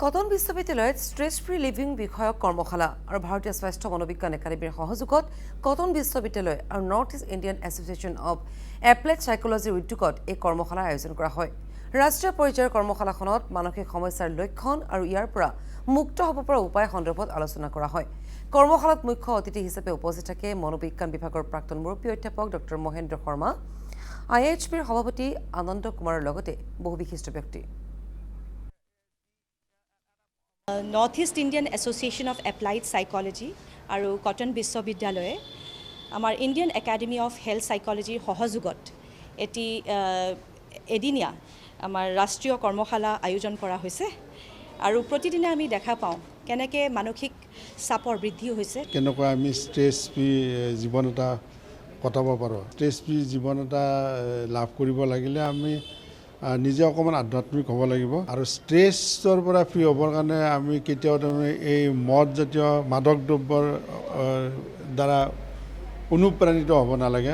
Cotton বিশ্ববিদ্যালয়ত stress free living বিষয়ক কৰ্মশালা আৰু ভাৰতীয় স্বাস্থ্য মনোবিজ্ঞান একাডেমীৰ সহযোগত কটন বিশ্ববিদ্যালয় আৰু North East Indian Association of Applied চাইক'লজিৰ উদ্যোগত এই কৰ্মশালাৰ আয়োজন কৰা হয়। ৰাষ্ট্ৰীয় পৰ্যায়ৰ কৰ্মশালাখনত মানসিক সমস্যাৰ লক্ষণ আৰু ইয়াৰ পৰা মুক্ত হ'ব পৰা উপায় সন্দৰ্ভত আলোচনা কৰা হয়। কৰ্মশালাত মুখ্য অতিথি হিচাপে উপস্থিত থাকে মনোবিজ্ঞান বিভাগৰ প্ৰাক্তন মুৰব্বী অধ্যাপক doctor Mahendra Sharma I H পিৰ সভাপতি আনন্দ কুমাৰৰ লগতে বহু বিশিষ্ট ব্যক্তি। North East Indian Association of Applied Psychology আৰু কটন বিশ্ববিদ্যালয়ে আমাৰ ইণ্ডিয়ান একাডেমি অফ হেল্থ চাইক'লজিৰ সহযোগত এটি এদিনীয়া আমাৰ ৰাষ্ট্ৰীয় কৰ্মশালা আয়োজন কৰা হৈছে আৰু প্ৰতিদিনে আমি দেখা পাওঁ কেনেকৈ মানসিক চাপৰ বৃদ্ধি হৈছে। কেনেকৈ আমি ষ্ট্ৰেছ ফ্ৰী জীৱন এটা কটাব পাৰোঁ। ষ্ট্ৰেছ ফ্ৰী জীৱন এটা লাভ কৰিব লাগিলে আমি নিজে অকণমান আধ্যাত্মিক হ'ব লাগিব। আৰু ষ্ট্ৰেছৰ পৰা ফ্ৰী হ'বৰ কাৰণে আমি কেতিয়াও তাৰমানে এই মদ জাতীয় মাদক দ্ৰব্যৰ দ্বাৰা অনুপ্ৰাণিত হ'ব নালাগে।